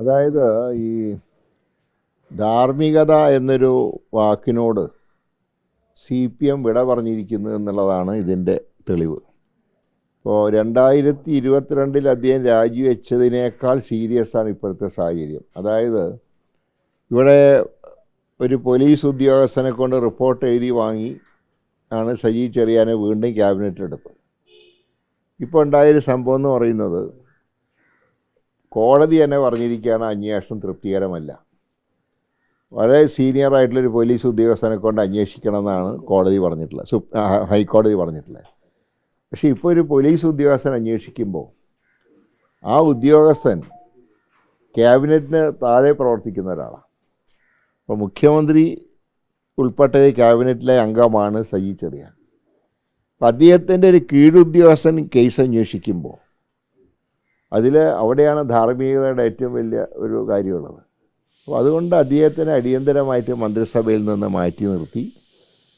അതായത് ഈ ധാർമ്മികത എന്നൊരു വാക്കിനോട് സി പി എം വിട പറഞ്ഞിരിക്കുന്നു എന്നുള്ളതാണ് ഇതിന്റെ തെളിവ്. ഇപ്പോൾ രണ്ടായിരത്തി ഇരുപത്തിരണ്ടിൽ അദ്ദേഹം രാജിവെച്ചതിനേക്കാൾ സീരിയസ് ആണ് ഇപ്പോഴത്തെ സാഹചര്യം. അതായത് ഇവിടെ ഒരു പോലീസ് ഉദ്യോഗസ്ഥനെ കൊണ്ട് റിപ്പോർട്ട് എഴുതി വാങ്ങി ആണ് സജി ചെറിയാനെ വീണ്ടും ക്യാബിനറ്റിലെടുത്തത്. ഇപ്പോൾ ഉണ്ടായൊരു സംഭവം എന്ന് പറയുന്നത് കോടതി തന്നെ പറഞ്ഞിരിക്കുകയാണ് അന്വേഷണം തൃപ്തികരമല്ല. വളരെ സീനിയർ ആയിട്ടുള്ളൊരു പോലീസ് ഉദ്യോഗസ്ഥനെ കൊണ്ട് അന്വേഷിക്കണം എന്നാണ് കോടതി പറഞ്ഞിട്ടുള്ളത് ഹൈക്കോടതി പറഞ്ഞിട്ടുള്ളത്. പക്ഷേ ഇപ്പോൾ ഒരു പോലീസ് ഉദ്യോഗസ്ഥൻ അന്വേഷിക്കുമ്പോൾ ആ ഉദ്യോഗസ്ഥൻ ക്യാബിനറ്റിന് താഴെ പ്രവർത്തിക്കുന്ന ഒരാളാണ് അപ്പോൾ മുഖ്യമന്ത്രി ഉൾപ്പെട്ട ക്യാബിനറ്റിലെ അംഗമാണ് സജി ചെറിയാൻ. അപ്പം അദ്ദേഹത്തിന്റെ ഒരു കീഴുദ്യോഗസ്ഥൻ കേസ് അന്വേഷിക്കുമ്പോൾ അതിൽ അവിടെയാണ് ധാർമ്മികതയുടെ ഏറ്റവും വലിയ ഒരു കാര്യമുള്ളത്. അപ്പോൾ അതുകൊണ്ട് അദ്ദേഹത്തിനെ അടിയന്തരമായിട്ട് മന്ത്രിസഭയിൽ നിന്ന് മാറ്റി നിർത്തി.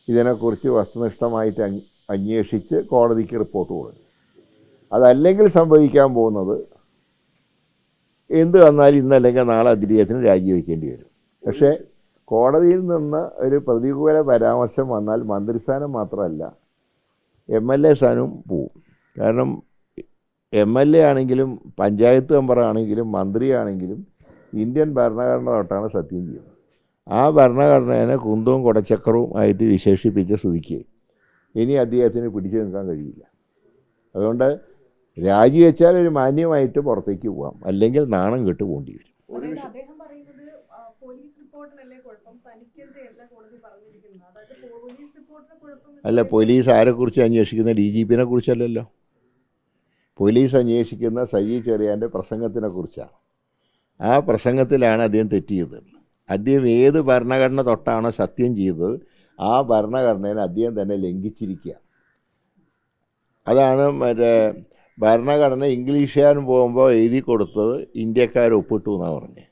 ഇതിനെക്കുറിച്ച് വസ്തുനിഷ്ഠമായിട്ട് അന്വേഷിച്ച് കോടതിക്ക് റിപ്പോർട്ട് കൊടുക്കും അതല്ലെങ്കിൽ സംഭവിക്കാൻ പോകുന്നത് എന്ത് വന്നാലും ഇന്നല്ലെങ്കിൽ നാളെ അദ്ദേഹത്തിന് രാജിവെക്കേണ്ടി വരും. പക്ഷേ കോടതിയിൽ നിന്ന് ഒരു പ്രതികൂല പരാമർശം വന്നാൽ മന്ത്രിസ്ഥാനം മാത്രമല്ല എം എൽ എ സ്ഥാനവും പോവും. കാരണം എം എൽ എ ആണെങ്കിലും പഞ്ചായത്ത് മെമ്പറാണെങ്കിലും മന്ത്രിയാണെങ്കിലും ഇന്ത്യൻ ഭരണഘടന തൊട്ടാണ് സത്യം ചെയ്യുന്നത്. ആ ഭരണഘടനയെ കുന്തവും കുടച്ചക്രവും ആയിട്ട് വിശേഷിപ്പിച്ച സ്ഥിതിക്ക് ഇനി അദ്ദേഹത്തിന് പിടിച്ചു നിൽക്കാൻ കഴിയില്ല. അതുകൊണ്ട് രാജിവെച്ചാൽ ഒരു മാന്യമായിട്ട് പുറത്തേക്ക് പോകാം അല്ലെങ്കിൽ നാണം കെട്ട് പോകേണ്ടി വരും. ഒരു വിഷയം അല്ല പോലീസ് ആരെക്കുറിച്ച് അന്വേഷിക്കുന്ന ഡി ജി പിനെ കുറിച്ചല്ലല്ലോ? പോലീസ് അന്വേഷിക്കുന്ന സജി ചെറിയാന്റെ പ്രസംഗത്തിനെ കുറിച്ചാണ്. ആ പ്രസംഗത്തിലാണ് അദ്ദേഹം തെറ്റിയത് അദ്ദേഹം ഏത് ഭരണഘടന തൊട്ടാണോ സത്യം ചെയ്തത് ആ ഭരണഘടനയെ അദ്ദേഹം തന്നെ ലംഘിച്ചിരിക്കുക അതാണ് മറ്റേ ഭരണഘടന ഇംഗ്ലീഷുകാരൻ പോകുമ്പോൾ എഴുതി കൊടുത്തത് ഇന്ത്യക്കാർ ഒപ്പിട്ടു എന്നാണ് പറഞ്ഞത്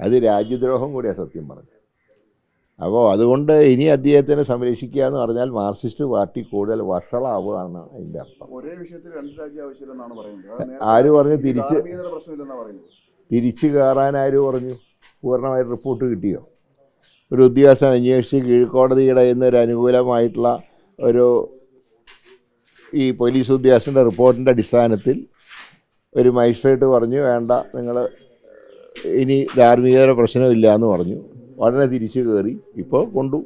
അത് രാജ്യദ്രോഹം കൂടിയാണ് സത്യം പറഞ്ഞത്. അപ്പോൾ അതുകൊണ്ട് ഇനി അദ്ദേഹത്തിനെ സംരക്ഷിക്കുക എന്ന് പറഞ്ഞാൽ മാർക്സിസ്റ്റ് പാർട്ടി കൂടുതൽ വഷളാവുകയാണ് അതിന്റെ അർത്ഥം. ഒരേ വിഷയത്തിൽ രണ്ട് രാജ്യം ആവശ്യമില്ലെന്നാണ് പറയുന്നത്. ആര് പറഞ്ഞു? തിരിച്ച് തിരിച്ചു കയറാൻ ആര് പറഞ്ഞു? പൂർണമായിട്ട് റിപ്പോർട്ട് കിട്ടിയോ? ഒരു ഉദ്യോഗസ്ഥൻ അന്വേഷിച്ച് കീഴ്ക്കോടതിയുടെ ഇന്നൊരു ഒരു അനുകൂലമായിട്ടുള്ള ഒരു ഈ പോലീസ് ഉദ്യോഗസ്ഥന്റെ റിപ്പോർട്ടിന്റെ അടിസ്ഥാനത്തിൽ ഒരു മജിസ്ട്രേറ്റ് പറഞ്ഞു വേണ്ട നിങ്ങൾ ഇനി ധാർമ്മികതയുടെ പ്രശ്നമില്ല എന്ന് പറഞ്ഞു. ഉടനെ തിരിച്ചു കയറി ഇപ്പോൾ കൊണ്ടു.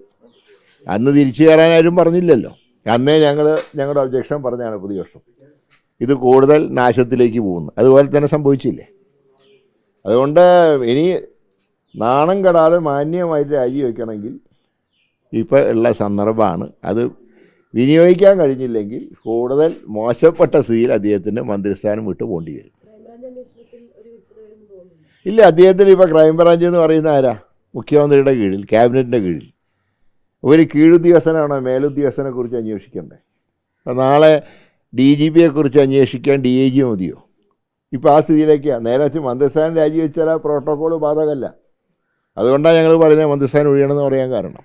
അന്ന് തിരിച്ചു കയറാനാരും ആരും പറഞ്ഞില്ലല്ലോ. അന്നേ ഞങ്ങൾ ഞങ്ങളുടെ ഒബ്ജക്ഷൻ പറഞ്ഞാണ് പുതിയ വർഷം ഇത് കൂടുതൽ നാശത്തിലേക്ക് പോകുന്നു. അതുപോലെ തന്നെ സംഭവിച്ചില്ലേ? അതുകൊണ്ട് ഇനി നാണം കെടാതെ മാന്യമായിട്ട് രാജിവെക്കണമെങ്കിൽ ഇപ്പോൾ ഉള്ള സന്ദർഭമാണ്. അത് വിനിയോഗിക്കാൻ കഴിഞ്ഞില്ലെങ്കിൽ കൂടുതൽ മോശപ്പെട്ട സ്ഥിതിയിൽ അദ്ദേഹത്തിന് മന്ത്രിസ്ഥാനം വിട്ടു പോകേണ്ടി വരും. ഇല്ല അദ്ദേഹത്തിന് ഇപ്പോൾ ക്രൈംബ്രാഞ്ച് എന്ന് പറയുന്ന ആരാ? മുഖ്യമന്ത്രിയുടെ കീഴിൽ ക്യാബിനറ്റിന്റെ കീഴിൽ. ഒരു കീഴുദ്യോഗസ്ഥനാണോ മേലുദ്യോഗസ്ഥനെ കുറിച്ച് അന്വേഷിക്കണ്ടേ? നാളെ ഡി ജി പിയെ കുറിച്ച് അന്വേഷിക്കാൻ ഡി ഐ ജി മതിയോ? ഇപ്പോൾ ആ സ്ഥിതിയിലേക്കാണ് നേരെ വെച്ച് മന്ത്രിസ്ഥാനം രാജിവെച്ചാൽ ആ പ്രോട്ടോക്കോൾ ബാധകമല്ല. അതുകൊണ്ടാണ് ഞങ്ങൾ പറയുന്നത് മന്ത്രിസ്ഥാനം ഒഴിയണമെന്ന് പറയാൻ കാരണം.